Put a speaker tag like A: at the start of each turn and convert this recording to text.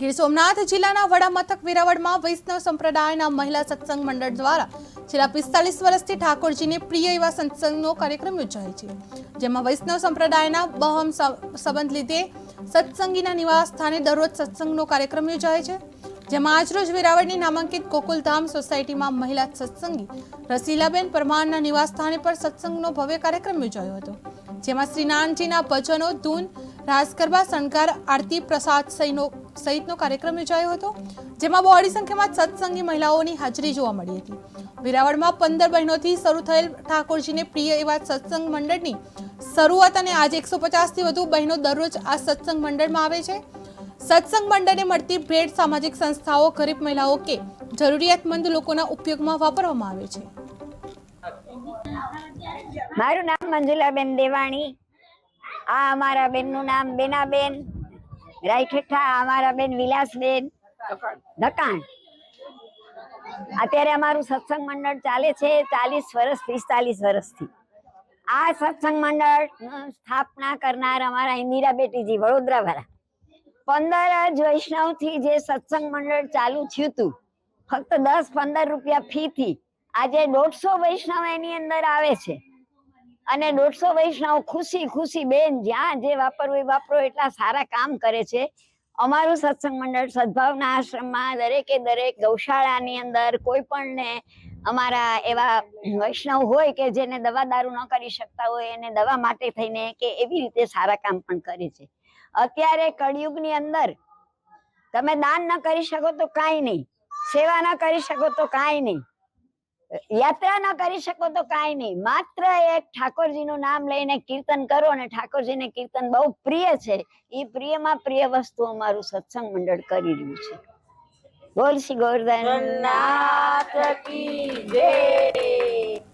A: ગીર સોમનાથ જિલ્લાના વડા મથક વેરાવળમાં વૈષ્ણવ સંપ્રદાયના મહિલા સત્સંગ મંડળ દ્વારા છેલ્લા પિસ્તાલીસ વર્ષથી ઠાકોરજીને પ્રિય એવા સત્સંગનો કાર્યક્રમ યોજાય છે, જેમાં વૈષ્ણવ સંપ્રદાયના બહમ સંબંધ લીધે સત્સંગીના નિવાસ સ્થાને દરરોજ સત્સંગનો કાર્યક્રમ યોજાય છે. જેમાં આજરોજ વેરાવળની નામાંકિત કોકુલધામ સોસાયટીમાં મહિલા સત્સંગી રસીલાબેન પરમારના નિવાસસ્થાને પર સત્સંગનો ભવ્ય કાર્યક્રમ યોજાયો હતો, જેમાં શ્રી નાનજીના ભજનો, ધૂન રાસ ગરબા શણગાર, આરતી, પ્રસાદ સહિતનો સહિતનો કાર્યક્રમ યોજાયો હતો, જેમાં બહોળી સંખ્યામાં સત્સંગી મહિલાઓની હાજરી જોવા મળી હતી. વેરાવળમાં પંદર બહેનોથી શરૂ થયેલ ઠાકોરજીને પ્રિય એવા સત્સંગ મંડળની શરૂઆત અને આજે એકસો પચાસથી વધુ બહેનો દરરોજ આ સત્સંગ મંડળમાં આવે છે. સત્સંગ મંડળને મળતી ભેટ સામાજિક સંસ્થાઓ, ગરીબ મહિલાઓ કે જરૂરિયાતમંદ લોકોના ઉપયોગમાં વાપરવામાં આવે છે.
B: મારું નામ મંજુલાબેન દેવાણી. આ અમારા બેનનું નામ બેનાબેન. રાયઠેઠા આ અમારા બેન વિલાસબેન. દકાણ અત્યારે અમારું સત્સંગ મંડળ ચાલે છે ચાલીસ વર્ષ, પિસ્તાલીસ વર્ષથી. આ સત્સંગ મંડળ સ્થાપના કરનાર અમારા ઇન્દિરા બેટીજી વડોદરા વાળા પંદર જ વૈષ્ણવથી જે સત્સંગ મંડળ ચાલુ થયું હતું, ફક્ત દસ પંદર રૂપિયા ફી થી, આજે દોઢસો વૈષ્ણવ એની અંદર આવે છે. અને દોઢસો વૈષ્ણવ ખુશી ખુશી બેન જ્યાં જે વાપરવું એ વાપરો એટલા સારા કામ કરે છે. અમારું સત્સંગ મંડળ સદભાવના આશ્રમમાં દરેકે દરેક ગૌશાળાની અંદર કોઈ પણ ને અમારા એવા વૈષ્ણવ હોય કે જેને દવા દારૂ ન કરી શકતા હોય એને દવા માટે થઈને કે એવી રીતે સારા કામ પણ કરે છે. અત્યારે કળિયુગની અંદર તમે દાન ન કરી શકો તો કાંઈ નહીં. સેવા ન કરી શકો તો કાંઈ નહીં. યાત્રા ન કરી શકો તો કાંઈ નહીં. માત્ર એક ઠાકોરજીનું નામ લઈને કીર્તન કરો અને ઠાકોરજીને કીર્તન બહુ પ્રિય છે. એ પ્રિયમાં પ્રિય વસ્તુ અમારું સત્સંગ મંડળ કરી રહ્યું છે. બોલ શ્રી ગોરધન